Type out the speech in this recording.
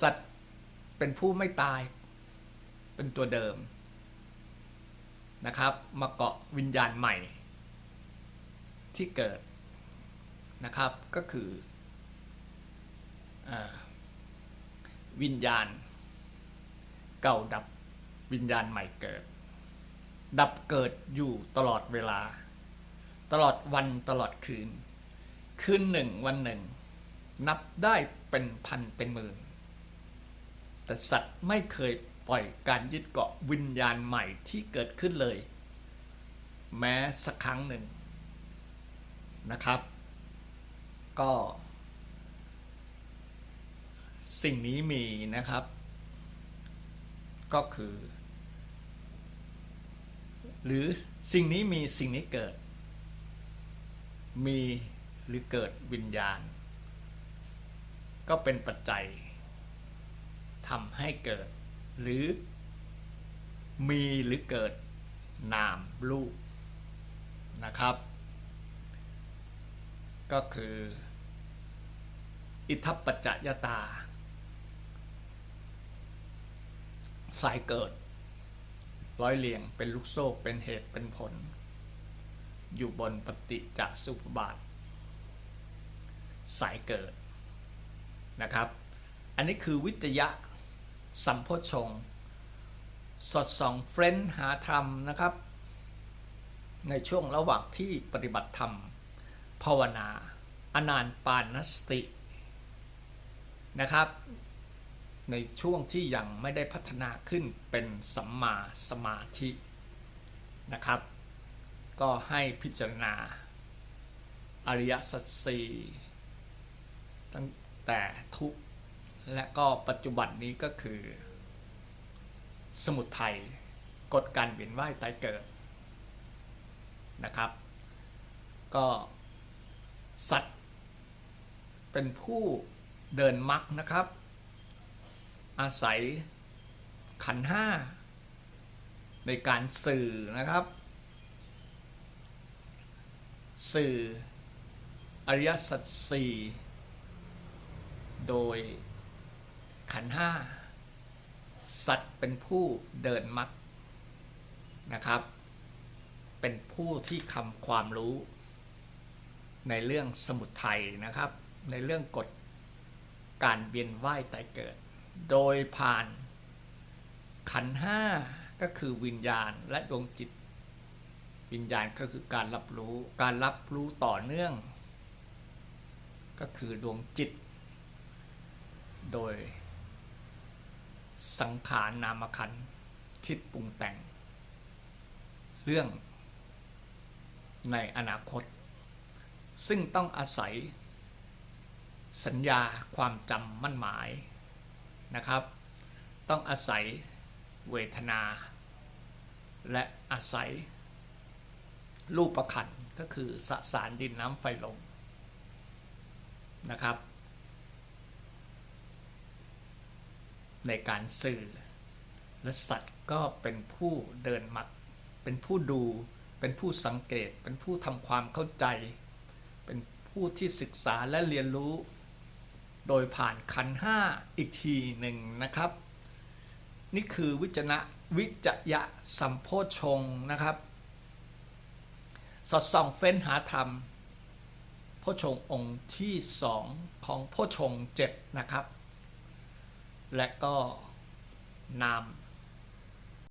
สัตว์เป็นผู้ไม่ตาย เป็นตัวเดิมนะครับ มาเกาะวิญญาณใหม่ ที่เกิดนะครับก็คืออวิญญาณ เก่าดับวิญญาณใหม่เกิด ดับเกิดอยู่ตลอดเวลา ตลอดวันตลอดคืน คืนหนึ่งวันหนึ่ง นับได้เป็นพันเป็นหมื่น แต่สัตว์ไม่เคยปล่อยการยึดเกาะวิญญาณใหม่ที่เกิดขึ้นเลย แม้สักครั้งหนึ่งนะครับ ก็ สิ่งนี้มีนะครับ ก็คือ หรือสิ่งนี้มีสิ่งนี้เกิด มีหรือเกิดวิญญาณ ก็เป็นปัจจัย ทำให้เกิด หรือ มีหรือเกิดนามรูปนะครับ ก็คือ อิทัปปัจจยตา สายเกิด ร้อยเรียงเป็นลูกโซ่เป็นเหตุเป็นผล อยู่บนปฏิจจสุปบาท สายเกิดนะครับ อันนี้คือวิทยะ สัมโพชงค์สดส่องเฟ้นหาธรรมนะครับ ในช่วงระหว่างที่ปฏิบัติธรรม ภาวนา อนานปานสตินะครับ ในช่วงที่ยังไม่ได้พัฒนาขึ้นเป็นสัมมาสมาธินะครับ ก็ให้พิจารณา อริยสัจสี่ตั้งแต่ทุก และก็ปัจจุบันนี้ก็คือ สมุทัยกฎการเวียนว่ายตายเกิดนะครับ ก็สัตว์เป็นผู้เดินมรรคนะครับ อาศัยขันห้าในการสื่อนะครับ สื่ออริยสัจสี่โดย ขันห้าสัตว์เป็นผู้เดินมรรคนะครับ เป็นผู้ที่คำความรู้ ในเรื่องสมุทัยนะครับ ในเรื่องกฎการเวียนว่ายตายเกิด โดยผ่านขันห้าก็คือวิญญาณและดวงจิต วิญญาณก็คือการรับรู้การรับรู้ต่อเนื่อง ก็คือดวงจิต โดย สังขารนามขันคิดปรุงแต่ง เรื่องในอนาคต ซึ่งต้องอาศัย สัญญาความจำมั่นหมายนะครับ ต้องอาศัยเวทนา และอาศัย รูปประคันก็คือสสารดินน้ำไฟลมนะครับ ในการสื่อ และสัตว์ก็เป็นผู้เดินมัดเป็นผู้ดู เป็นผู้สังเกต เป็นผู้ทำความเข้าใจ เป็นผู้ที่ศึกษาและเรียนรู้ โดยผ่านขันห้าอีกทีหนึ่งนะครับ นี่คือวิจนะวิจยะสัมโพชงนะครับ สอดส่องเฟ้นหาธรรมโพชงองค์ที่สองของโพชงเจ็ดนะครับ และก็นาม